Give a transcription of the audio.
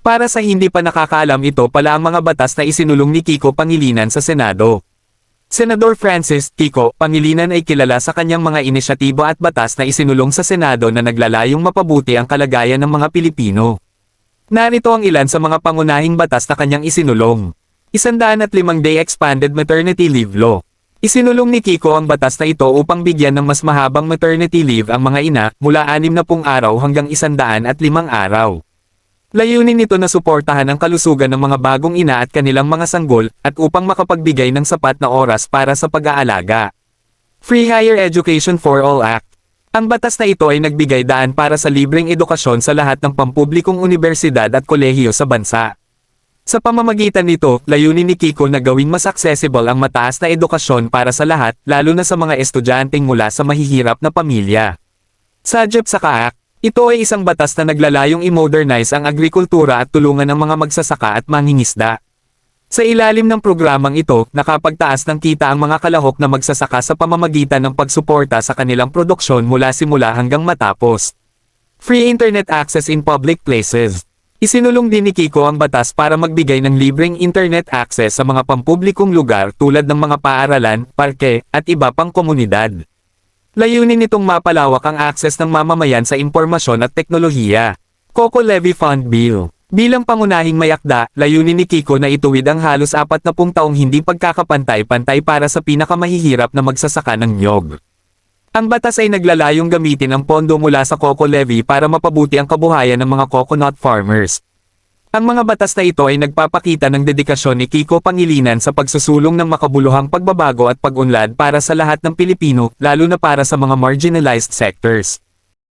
Para sa hindi pa nakakaalam ito pala ang mga batas na isinulong ni Kiko Pangilinan sa Senado. Senador Francis Kiko Pangilinan ay kilala sa kanyang mga inisyatibo at batas na isinulong sa Senado na naglalayong mapabuti ang kalagayan ng mga Pilipino. Narito ang ilan sa mga pangunahing batas na kanyang isinulong. Isandaan at limang day expanded maternity leave law. Isinulong ni Kiko ang batas na ito upang bigyan ng mas mahabang maternity leave ang mga ina mula 60 araw hanggang 105 araw. Layunin nito na suportahan ang kalusugan ng mga bagong ina at kanilang mga sanggol at upang makapagbigay ng sapat na oras para sa pag-aalaga. Free Higher Education for All Act Ang batas na ito ay nagbigay daan para sa libreng edukasyon sa lahat ng pampublikong universidad at kolehiyo sa bansa. Sa pamamagitan nito, layunin ni Kiko na gawing mas accessible ang mataas na edukasyon para sa lahat, lalo na sa mga estudyanteng mula sa mahihirap na pamilya. Sajep sa kaak, ito ay isang batas na naglalayong i-modernize ang agrikultura at tulungan ng mga magsasaka at mangingisda. Sa ilalim ng programang ito, nakapagtaas ng kita ang mga kalahok na magsasaka sa pamamagitan ng pagsuporta sa kanilang produksyon mula simula hanggang matapos. Free Internet Access in Public Places Isinulong din ni Kiko ang batas para magbigay ng libreng internet access sa mga pampublikong lugar tulad ng mga paaralan, parke, at iba pang komunidad. Layunin nitong mapalawak ang access ng mamamayan sa impormasyon at teknolohiya. Coco Levy Fund Bill Bilang pangunahing mayakda, layunin ni Kiko na ituwid ang halos apat na pung taong hindi pagkakapantay-pantay para sa pinakamahihirap na magsasaka ng nyog. Ang batas ay naglalayong gamitin ang pondo mula sa Coco Levy para mapabuti ang kabuhayan ng mga coconut farmers. Ang mga batas na ito ay nagpapakita ng dedikasyon ni Kiko Pangilinan sa pagsusulong ng makabuluhang pagbabago at pag-unlad para sa lahat ng Pilipino, lalo na para sa mga marginalized sectors.